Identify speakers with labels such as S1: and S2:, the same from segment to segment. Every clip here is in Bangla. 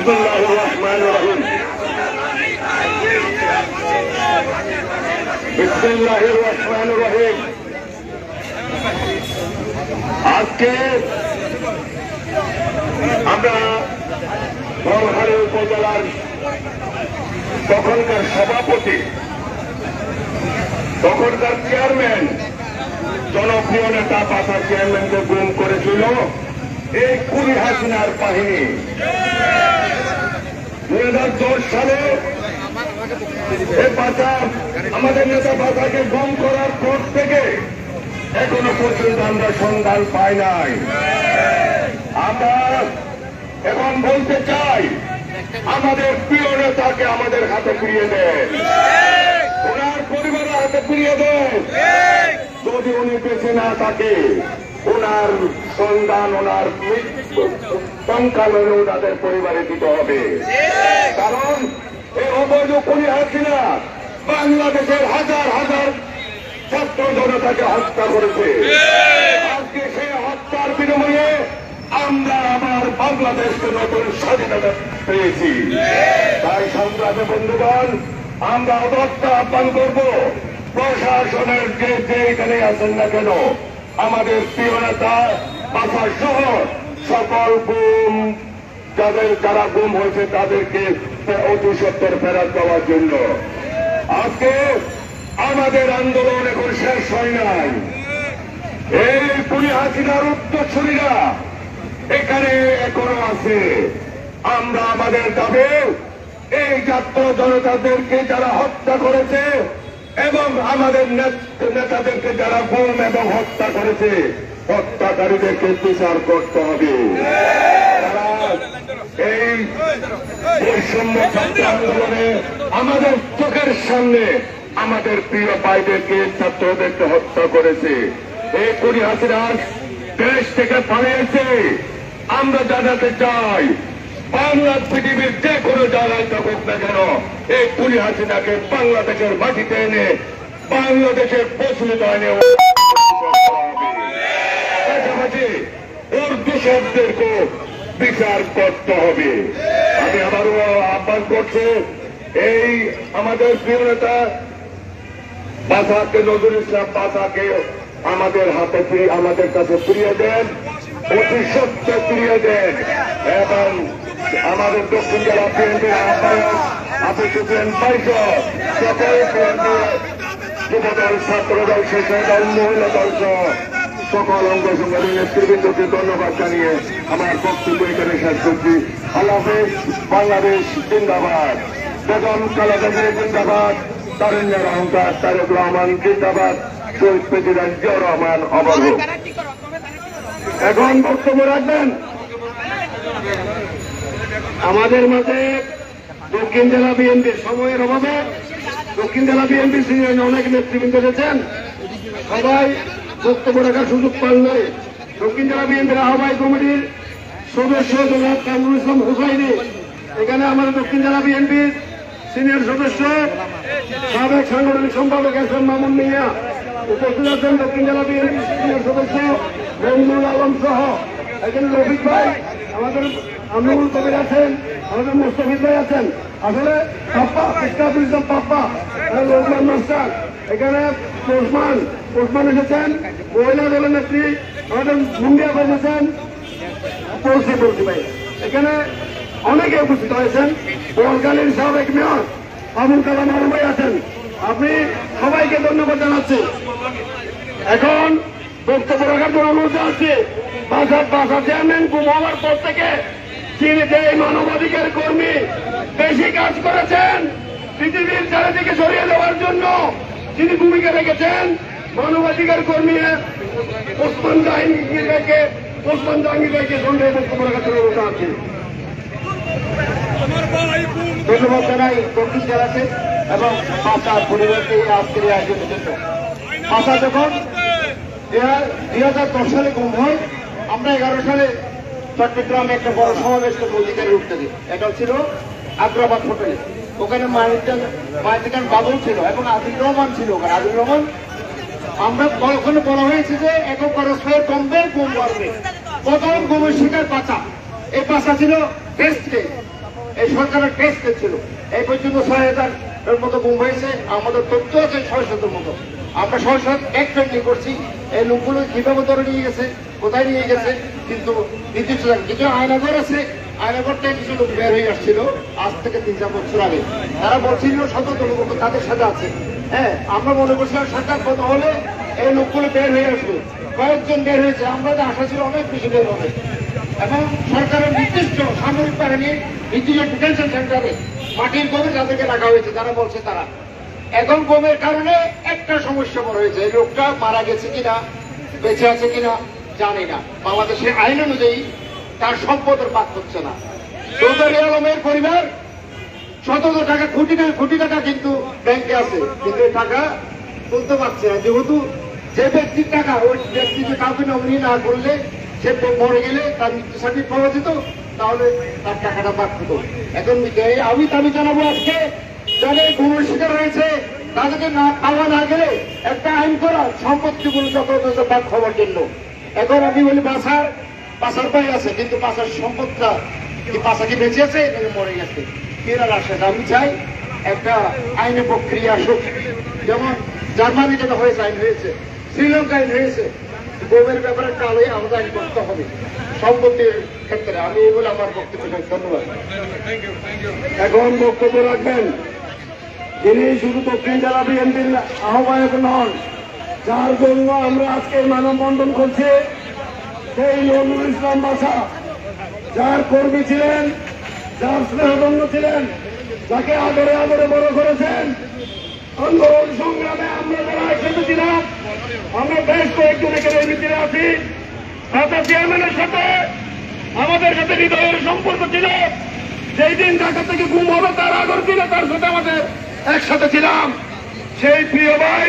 S1: বিসমিল্লাহির রহমানির রহিম বিসমিল্লাহির রহমানির রহিম আজকে আমরা বলহারি উপজেলার তখনকার সভাপতি, তখনকার চেয়ারম্যান জনপ্রিয় নেতা পাতা চেয়ারম্যানকে গুম করেছিল। এই কুড়ি হাসিনার বাহিনী দুই হাজার দশ সালে আমাদের নেতা পাতাকে গুম করার পর থেকে এখনও পর্যন্ত আমরা সন্ধান পাই নাই। আমরা এখন বলতে চাই আমাদের প্রিয় নেতাকে আমাদের হাতে ফিরিয়ে দেন ওনার পরিবারের হাতে ফিরিয়ে দেন যদি উনি বেঁচে না থাকে ওনার সন্ধান ওনার সংখ্যালঘু ওনাদের পরিবারে দিতে হবে। কারণ এই অবৈধ কুড়ি হাসিনা বাংলাদেশের হাজার হাজার ছাত্র জনতাকে হত্যা করেছে। আজকে সেই হত্যার বিনিময়ে আমরা আবার বাংলাদেশকে নতুন স্বাধীনতা পেয়েছি। তাই সংগ্রামে বন্ধুগণ, আমরা অদত্ত আহ্বান করব, প্রশাসনের যে যে এখানে আছেন না কেন আমাদের প্রিয় নেতা বাসা সহ সকল গুম যাদের যারা গুম হয়েছে তাদেরকে অতি সত্তর ফেরত দেওয়ার জন্য। আজকে আমাদের আন্দোলন এখন শেষ হয় নাই। এই পুরী হাসিনার উত্তরসূরীরা এখানে এখনও আছে। আমরা আমাদের দাবি, এই ছাত্র জনতাদেরকে যারা হত্যা করেছে এবং আমাদের নেতাদেরকে যারা গুম এবং হত্যা করেছে, হত্যাকারীদেরকে বিচার করতে হবে। এই বৈষম্য ছাত্র আন্দোলনে আমাদের চোখের সামনে আমাদের প্রিয় ভাইদেরকে, ছাত্রদেরকে হত্যা করেছে। এই কুড়ি হাসিনার দেশ থেকে পালিয়েছে। আমরা জানাতে চাই বাংলা পৃথিবীর যে কোনো জায়গায় থাকুক না কেন, এই কুড়ি হাসিনাকে বাংলাদেশের মাটিতে এনে বাংলাদেশের প্রচলিত আইনে পাশাপাশি ওর দূষকদেরকে বিচার করতে হবে। আমি আবারও আহ্বান করছি, এই আমাদের প্রিয় নেতা বাসাকে নজরুল ইসলাম বাসাকে আমাদের হাতে আমাদের কাছে ফিরিয়ে দেন অতি সত্য ফিরিয়ে দেন, এবং আমাদের দক্ষিণ জেলা বিএনপির আহ্বায়ক আপনি সুপ্রেন পাইছ সকল বিএনপি যুবদল, ছাত্রদল দল মহিলা দল সকল অঙ্গ সংগঠনের নেতৃবৃন্দকে ধন্যবাদ জানিয়ে আমার বক্তব্য এখানে শেষ করছি। আল্লাহ বাংলাদেশ জিন্দাবাদ। বেগম কালাদাজে জিন্দাবাদ। তারুণ্যের অহংকার, তারেক রহমান জিন্দাবাদ। শহীদ প্রেসিডেন্ট জিয়াউর রহমান অবরোধ এখন বক্তব্য রাখবেন। আমাদের মাঝে দক্ষিণ জেলা বিএনপির সময়ের অভাবে দক্ষিণ জেলা বিএনপির সিনিয়র অনেক নেতৃবৃন্দ এসেছেন। সবাই বক্তব্য রাখার সুযোগ পান দক্ষিণ জেলা বিএনপির আহ্বায়ক কমিটির সদস্য জনাব কামরুল ইসলাম হুসাইনি, এখানে আমাদের দক্ষিণ জেলা বিএনপির সিনিয়র সদস্য সাবেক সাংগঠনিক সম্পাদক এস এম মামুন মিয়া, উপস্থিত আছেন দক্ষিণ জেলা বিএনপির সিনিয়র সদস্য মঞ্জুর আলম সহ। এখানে রফিক ভাই আমাদের আমিনুল কবির আছেন, আমাদের মুস্তফিজ ভাই আছেন। আসলে পাপ্পা, ইসলাম পাপ্পা রহমান এখানে ওসমান ওসমান এসেছেন, মহিলা দলের নেত্রী, আমাদের মুন্ডিয়া ভাই এসেছেন পৌঁছে পৌঁছে ভাই। এখানে অনেকে উপস্থিত হয়েছেন বলকালীন সাবেক মেয়র আবুল কালাম আলম ভাই আছেন। আপনি সবাইকে ধন্যবাদ জানাচ্ছি। এখন বক্তব্য রাখার জন্য অনুরোধ জানাচ্ছি বাসার বাসা চেয়ারম্যান গুম হওয়ার পর থেকে তিনি যে মানবাধিকার কর্মী বেশি কাজ করেছেন, পৃথিবীর চারিদিকে সরিয়ে দেওয়ার জন্য তিনি ভূমিকা রেখেছেন। মানবাধিকার কর্মী ওসমান ভাইকে ওসমান ভাইকে সঙ্গে বক্তব্য রাখার জন্য অনুরোধ জানাচ্ছি। ধন্যবাদ জানাই দক্ষিণ জেলাকে এবং পাশার পরিবর্তে এই আজকের আয়োজনের জন্য পাশা যখন দুই হাজার দশ সালে গুম হয় আমরা এগারো সালে চট্টগ্রামে একটা বড় সমাবেশ করব, অধিকারী উঠতে দিই এটা ছিল আগ্রাবাদ হোটেলে। ওখানে মাইজান মাইজান বাবুল ছিল এবং আজিজ রহমান ছিল ওখানে। আজিজ রহমান আমরা ওখানে বলা হয়েছে যে একক পরস্পর কমবে গুম বাড়বে। প্রথম গুমের শিকার পাচা এই পাচা ছিল বেস্ট
S2: এই সরকারের টেস্ট ছিল। এই পর্যন্ত ছয় হাজার এর মতো গুম হয়েছে। আমাদের তথ্য আছে ছয় শতের মতো। আমরা ছয় শত এক ট্রেনিং করছি। এই লোকগুলো কীভাবে ধরে নিয়ে গেছে? কোথায় নিয়ে গেছে? কিন্তু নির্দিষ্ট কিছু আয়নাঘর আছে আয়নাঘর থেকে কিছু লোক বের হয়ে আসছিল আজ থেকে তিন, চার বছর আগে। তারা বলছিল সতর্ক লোক তাদের সাথে আছে। হ্যাঁ আমরা মনে করছিলাম সরকার কত হলে এই লোকগুলো বের হয়ে আসবে। কয়েকজন বের হয়েছে, আমরা যে আশা ছিল অনেক বেশি বের হবে। এবং সরকারের নির্দিষ্ট সামরিক বাহিনী, নির্দিষ্ট ডিটেনশন সেন্টারে মাটির গভীর যাদেরকে রাখা হয়েছে, তারা বলছে তারা। এখন গমের কারণে একটা সমস্যা বড় হয়েছে লোকটা মারা গেছে কিনা, বেঁচে আছে কিনা। জানি না। বাংলাদেশের আইন অনুযায়ী তার সম্পদের পাক হচ্ছে না। চৌধুরী আলমের পরিবার শত টাকা, কোটি টাকা কোটি টাকা কিন্তু ব্যাংকে আছে। কিন্তু টাকা তুলতে পারছে না। যেহেতু যে ব্যক্তির টাকা ওই ব্যক্তি যে কাউকে নমিনি না করলে সে মরে গেলে তার মৃত্যু সার্টিফিকেট পাওয়া যেত তাহলে তার টাকাটা বাদ হতো এখন আমি আমি জানাব আজকে এই গুণের শিকার হয়েছে, তাদেরকে না পাওয়া না গেলে একটা আইন করা সম্পত্তিগুলো যত বাদ হওয়ার জন্য। এখন আমি বলি বাসার বাসার পাই আছে কিন্তু বাসার সম্পদটা কি বাসা কি বেঁচে আছে? নাকি মরে গেছে। কেরার আসে আমি চাই একটা আইনি প্রক্রিয়া আসুক। যেমন জার্মানি যেটা হয়েছে আইন হয়েছে শ্রীলঙ্কা আইন হয়েছে। গোমের ব্যাপারে একটা আলোয় আমাদের আইন করতে হবে। সম্পত্তির ক্ষেত্রে। আমি এগুলো আমার বক্তব্য। ধন্যবাদ।
S3: এখন বক্তব্য রাখবেন। যিনি শুধু দক্ষিণ জেলা বিএনপির আহ্বায়ক নন যার জন্য আমরা আজকে মানববন্ধন করছি, সেই নজরুল ইসলাম বাসা যার কর্মী ছিলেন, যার স্নেহদণ্ড ছিলেন, যাকে আদরে আদরে বড় করেছেন, আন্দোলন সংগ্রামে আমরা যারা একসাথে ছিলাম আমরা বেশ কয়েকজন এখানে এই মিছিলে আছি। সাথে চেয়ারম্যানের সাথে আমাদের সাথে হৃদয়ের সম্পর্ক ছিল। যেই দিন ঢাকা থেকে গুম হবে, তার আগর দিনে তার সাথে আমাদের একসাথে ছিলাম। সেই প্রিয় ভাই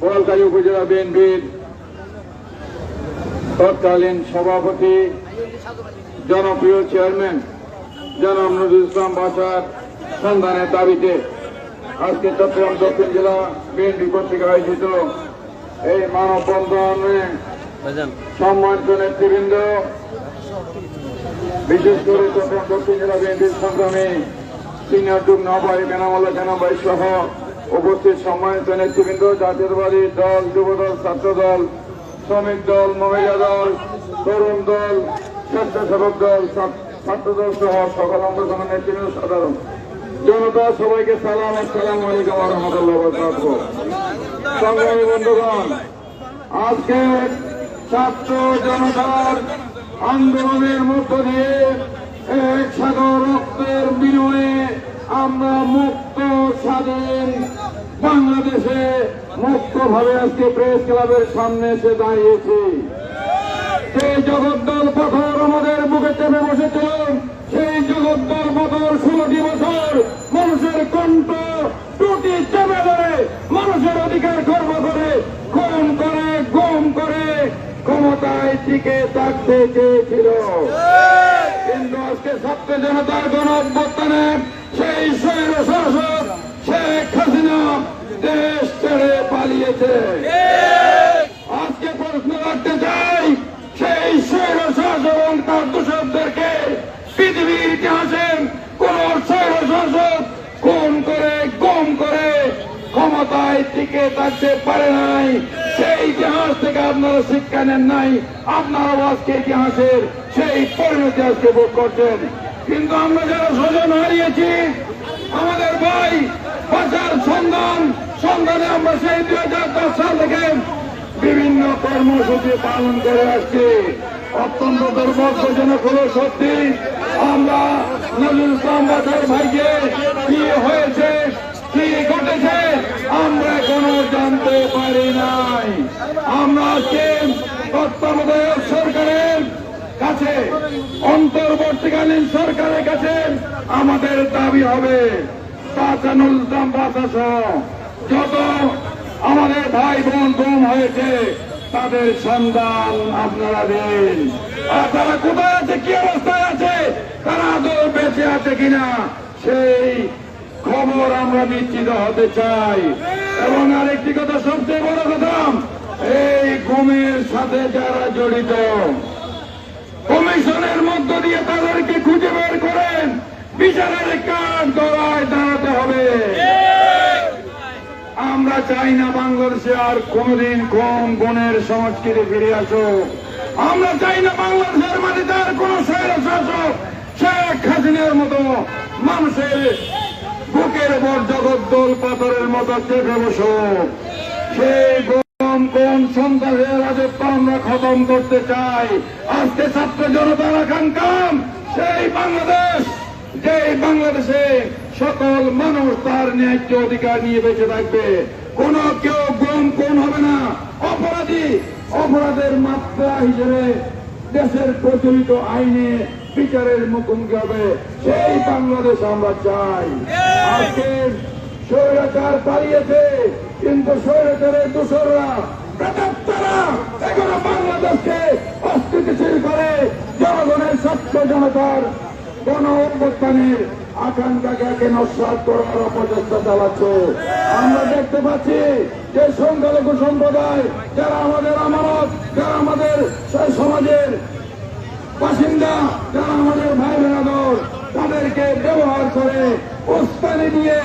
S3: বোয়ালখালী উপজেলা বিএনপির তৎকালীন সভাপতি জনপ্রিয় চেয়ারম্যান জনাব নজরুল ইসলাম বাসার সন্ধানের দাবিতে আজকে চট্টগ্রাম দক্ষিণ জেলা বিএনপি কর্তৃক আয়োজিত এই মানববন্ধনে সম্মানিত নেতৃবৃন্দ বিশেষ করে চট্টগ্রাম দক্ষিণ জেলা বিএনপির সংগ্রামী সিনিয়র যুগ নবাই বেনামলা কেনাবাই সহ উপস্থিত সম্মানিত নেতৃবৃন্দ, জাতীয়তাবাদী দল, যুবদল ছাত্র দল শ্রমিক দল, মহিলা দল, তরুণ দল, স্বেচ্ছাসেবক দল, ছাত্র- দল সহ সকল অঙ্গসংগঠন নেতৃবৃন্দ সাধারণ। জনতা সবাইকে সালাম আসসালাম আলাইকুম রহমতুল্লাহ সংগ্রামী বন্ধুগণ, আজকে ছাত্র জনতার আন্দোলনের মধ্য দিয়ে এক সাগর রক্তের বিনিময়ে আমরা মুক্ত, স্বাধীন বাংলাদেশে মুক্তভাবে আজকে প্রেস ক্লাবের সামনে এসে দাঁড়িয়েছি। সেই জগদ্দল পাথর আমাদের বুকে চেপে বসেছিল সেই জগদ্দল পাথর ষোলোটি বছর মানুষের কণ্ঠ টুটি চেপে ধরে, মানুষের অধিকার কর্ম করে খুন করে, গম করে, ক্ষমতায় টিকে থাকতে চেয়েছিল। কিন্তু আজকে ছাত্র জনতার গণ অভ্যুত্থানে সেই স্বৈর শাসক শেখ হাসিনা দেশ ছেড়ে পালিয়েছে আজকে প্রশ্ন রাখতে চাই সেই স্বৈর শাসক এবং তার দূষকদেরকে পৃথিবীর ইতিহাসে কোন স্বৈর শাসক খুন করে গম করে ক্ষমতায় টিকে থাকতে পারে নাই সেই ইতিহাস থেকে আপনারা শিক্ষা নেন নাই আপনারাও আজকে ইতিহাসের সেই পরিণতি আজকে ভোগ করছেন। কিন্তু আমরা যারা স্বজন হারিয়েছি, আমাদের ভাই বাঁচার সন্ধান, সন্ধানে আমরা সেই দুই হাজার দশ সাল থেকে বিভিন্ন কর্মসূচি পালন করে আসছি। অত্যন্ত দুর্ভাগ্যজনক হলো সত্যি আমরা নজরুল ইসলাম বাজার ভাইকে কি হয়েছে, কি ঘটেছে, আমরা এখনও জানতে পারি নাই। আমরা আজকে তত্ত্বাবধায়ক সরকারের কাছে অন্তর্বর্তীকালীন সরকারের কাছে আমাদের দাবি হবে। দাম যত আমাদের ভাই বোন গুম হয়েছে, তাদের সন্ধান আপনারা দিন। আর তারা কোথায় আছে, কি অবস্থায় আছে, তারা আদৌ বেঁচে আছে কিনা, সেই খবর আমরা নিশ্চিত হতে চাই। এবং আরেকটি কথা, সবচেয়ে বড় কথা, এই গুমের সাথে যারা জড়িত বিচারের কাজ গড়ায় দাঁড়াতে হবে। আমরা চাই না বাংলাদেশে আর কোনদিন কম গুণের সংস্কৃতি ফিরে আসুক। আমরা চাই না বাংলাদেশের মাটিতে আর কোন স্বৈর শাসক। শেখ হাসিনার মতো মানুষের বুকের উপর জগদ্দল পাথরের মতো চেপে বসুক। সেই গম কোন সন্ত্রাসের রাজত্ব আমরা খতম করতে চাই? আজকে ছাত্র জনতার আকাঙ্ক্ষাম সেই বাংলাদেশ যে বাংলাদেশে সকল মানুষ তার ন্যায্য অধিকার নিয়ে বেঁচে থাকবে, কোন কেউ গম কোন হবে না। অপরাধী অপরাধের মাত্রা হিসেবে দেশের প্রচলিত আইনে বিচারের মুখোমুখি হবে। সেই বাংলাদেশ আমরা চাই। আজকে স্বৈরাচার পালিয়েছে, কিন্তু স্বৈরাচারের প্রেতাত্মারা এখনও বাংলাদেশকে অস্থিতিশীল করে। জনগণের ছাত্র জনতার গণ অভ্যুত্থানের আকাঙ্ক্ষাকে নস্বাত করার অপচেষ্টা চালাচ্ছে। আমরা দেখতে পাচ্ছি যে সংখ্যালঘু সম্প্রদায়, যারা আমাদের আমানত, যারা আমাদের সমাজের বাসিন্দা, যারা আমাদের ভাই বোনাদর তাদেরকে ব্যবহার করে উস্তানি দিয়ে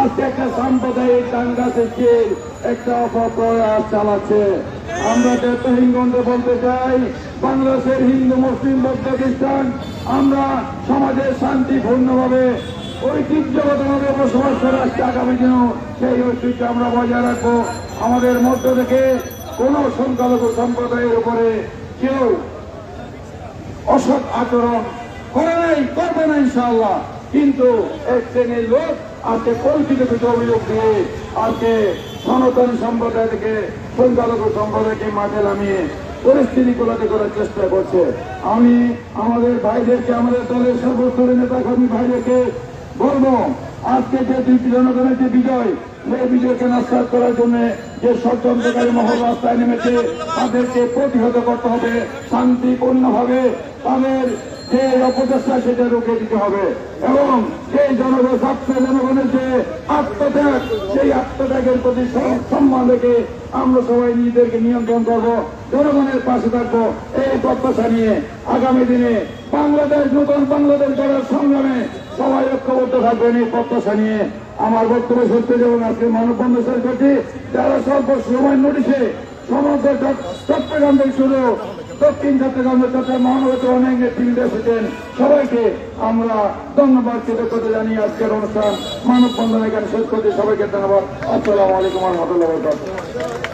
S3: আজকে একটা সাম্প্রদায়িক দাঙ্গা থেকে একটা অপপ্রয়াস চালাচ্ছে। আমরা দেশহীনগঞ্জে বলতে চাই, বাংলাদেশের হিন্দু মুসলিম বৌদ্ধ খ্রিস্টান আমরা সমাজে শান্তিপূর্ণভাবে, ঐতিহ্যগতভাবে বসবাস করে আসছি আগামী দিনেও, সেই ঐতিহ্য আমরা বজায় রাখব। আমাদের মধ্য থেকে কোন সংখ্যালঘু সম্প্রদায়ের উপরে কেউ অসৎ আচরণ করে নাই, করবে না ইনশাআল্লাহ। কিন্তু এক শ্রেণির লোক আজকে কল্পিত কিছু অভিযোগ দিয়ে আজকে সনাতন সম্প্রদায় থেকে সংখ্যালঘু সম্প্রদায়কে মাঠে নামিয়ে পরিস্থিতি গোলাতে করার চেষ্টা করছে। আমি আমাদের ভাইদেরকে, আমাদের দলের সর্বস্তরের নেতা কর্মী ভাইদেরকে বলব, আজকে যে জনগণের যে বিজয়, সেই বিজয়কে নাস্তার করার জন্য যে ষড়যন্ত্রকারী মহল রাস্তায় নেমেছে, তাদেরকে প্রতিহত করতে হবে, শান্তিপূর্ণভাবে তাদের যে অপচেষ্টা সেটা রুখে দিতে হবে। এবং সেই জনগণ, ছাত্র জনগণের যে আত্মত্যাগ, সেই আত্মত্যাগের প্রতি সম্মান রেখে আমরা সবাই নিজেদেরকে নিয়ন্ত্রণ করব, জনগণের পাশে থাকব। এই প্রত্যাশা নিয়ে আগামী দিনে বাংলাদেশ, নতুন বাংলাদেশ গড়ার সংগ্রামে সবাই ঐক্যবদ্ধ থাকবেন। এই প্রত্যাশা নিয়ে আমার বক্তব্য সত্যি যেমন আজকে মানববন্ধ করছি। যারা স্বল্প সময় নোটিশে সমগ্র চট্টগ্রাম থেকে শুরু দক্ষিণ চট্টগ্রাম চট্টগ্রাম মহানগরতে অনেক নেতৃবৃন্দ এসেছেন। সবাইকে আমরা ধন্যবাদ কৃতজ্ঞতা জানি আজকের অনুষ্ঠান মানববন্ধন এখানে শেষ করতে সবাইকে ধন্যবাদ। আসসালামু আলাইকুম রহমতুল্লাহ